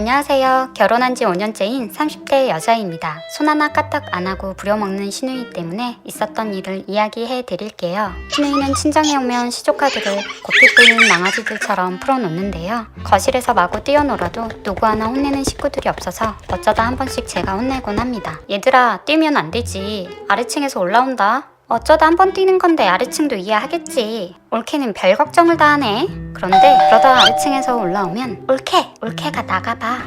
안녕하세요. 결혼한 지 5년째인 30대 여자입니다. 손 하나 까딱 안 하고 부려먹는 신우이 때문에 있었던 일을 이야기해 드릴게요. 신우이는 친정에 오면 시조카드를 고삐 뚫린 망아지들처럼 풀어놓는데요. 거실에서 마구 뛰어놀아도 누구 하나 혼내는 식구들이 없어서 어쩌다 한 번씩 제가 혼내곤 합니다. 얘들아, 뛰면 안 되지. 아래층에서 올라온다. 어쩌다 한 번 뛰는 건데 아래층도 이해하겠지. 올케는 별 걱정을 다 하네. 그런데 그러다 아래층에서 올라오면 올케, 올케가 나가봐.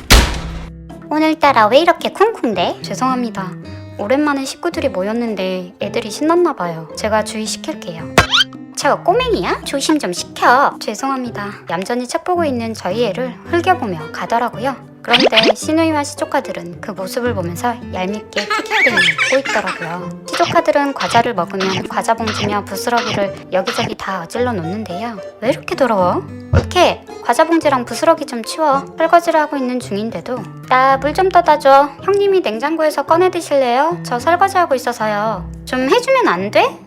오늘따라 왜 이렇게 쿵쿵대? 죄송합니다. 오랜만에 식구들이 모였는데 애들이 신났나 봐요. 제가 주의시킬게요. 저 꼬맹이야? 조심 좀 시켜. 죄송합니다. 얌전히 책 보고 있는 저희 애를 흘겨보며 가더라고요. 그런데 시누이와 시조카들은 그 모습을 보면서 얄밉게 킥킥대며 웃고 있더라고요. 시조카들은 과자를 먹으면 과자 봉지며 부스러기를 여기저기 다 어질러 놓는데요. 왜 이렇게 더러워? 옳게 과자 봉지랑 부스러기 좀 치워. 설거지를 하고 있는 중인데도 나 물 좀 떠다 줘. 형님이 냉장고에서 꺼내 드실래요? 저 설거지하고 있어서요. 좀 해주면 안 돼?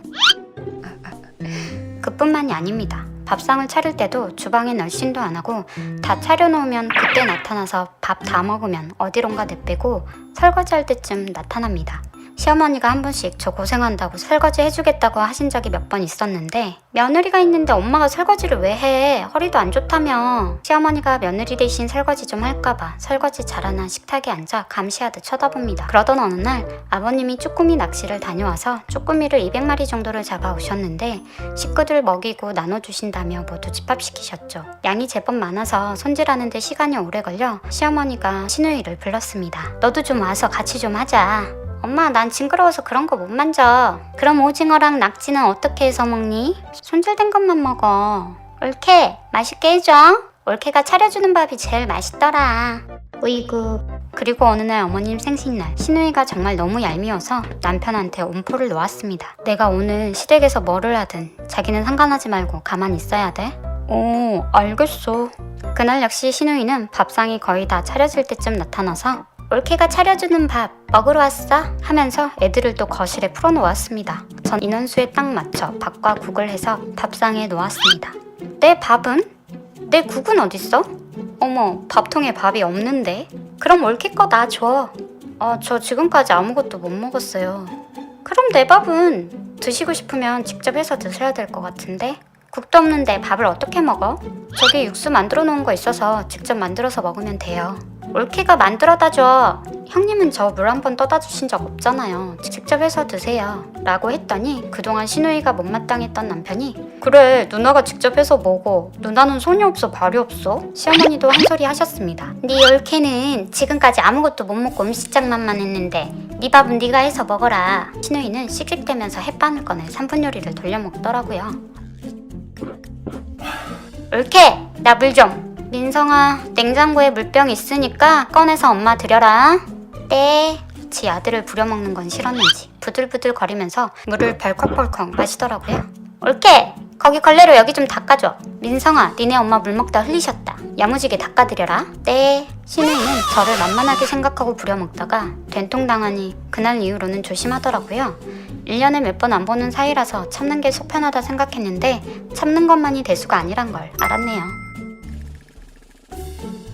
그뿐만이 아닙니다. 밥상을 차릴 때도 주방에 널씬도 안 하고 다 차려놓으면 그때 나타나서 밥 다 먹으면 어디론가 내빼고 설거지할 때쯤 나타납니다. 시어머니가 한 번씩 저 고생한다고 설거지 해주겠다고 하신 적이 몇 번 있었는데 며느리가 있는데 엄마가 설거지를 왜 해? 허리도 안 좋다며. 시어머니가 며느리 대신 설거지 좀 할까봐 설거지 잘하나 식탁에 앉아 감시하듯 쳐다봅니다. 그러던 어느 날 아버님이 쭈꾸미 낚시를 다녀와서 쭈꾸미를 200마리 정도를 잡아오셨는데 식구들 먹이고 나눠주신다며 모두 집합시키셨죠. 양이 제법 많아서 손질하는데 시간이 오래 걸려 시어머니가 신우이를 불렀습니다. 너도 좀 와서 같이 좀 하자. 엄마 난 징그러워서 그런 거 못 만져. 그럼 오징어랑 낙지는 어떻게 해서 먹니? 손질된 것만 먹어. 올케 맛있게 해줘. 올케가 차려주는 밥이 제일 맛있더라. 우이구. 그리고 어느 날 어머님 생신날 신우이가 정말 너무 얄미워서 남편한테 온포를 놓았습니다. 내가 오늘 시댁에서 뭐를 하든 자기는 상관하지 말고 가만히 있어야 돼. 오, 알겠어. 그날 역시 신우이는 밥상이 거의 다 차려질 때쯤 나타나서 올케가 차려주는 밥 먹으러 왔어? 하면서 애들을 또 거실에 풀어놓았습니다. 전 인원수에 딱 맞춰 밥과 국을 해서 밥상에 놓았습니다. 내 밥은? 내 국은 어딨어? 어머, 밥통에 밥이 없는데? 그럼 올케 거 놔줘. 어, 저 지금까지 아무것도 못 먹었어요. 그럼 내 밥은? 드시고 싶으면 직접 해서 드셔야 될 것 같은데? 국도 없는데 밥을 어떻게 먹어? 저기 육수 만들어 놓은 거 있어서 직접 만들어서 먹으면 돼요. 올케가 만들어다 줘. 형님은 저 물 한 번 떠다 주신 적 없잖아요. 직접 해서 드세요. 라고 했더니 그동안 신우이가 못마땅했던 남편이 그래 누나가 직접 해서 먹어. 누나는 손이 없어 발이 없어. 시어머니도 한 소리 하셨습니다. 네 올케는 지금까지 아무것도 못 먹고 음식장만만 했는데 네 밥은 네가 해서 먹어라. 신우이는 씩씩대면서 햇반을 꺼내 3분 요리를 돌려 먹더라고요. 올케 나 물 좀. 민성아, 냉장고에 물병 있으니까 꺼내서 엄마 드려라. 네. 지 아들을 부려먹는 건 싫었는지 부들부들 거리면서 물을 벌컥벌컥 마시더라고요. 올게! 거기 걸레로 여기 좀 닦아줘. 민성아, 니네 엄마 물 먹다 흘리셨다. 야무지게 닦아드려라. 네. 신우이는 저를 만만하게 생각하고 부려먹다가 된통당하니 그날 이후로는 조심하더라고요. 1년에 몇 번 안 보는 사이라서 참는 게 속편하다 생각했는데 참는 것만이 대수가 아니란 걸 알았네요.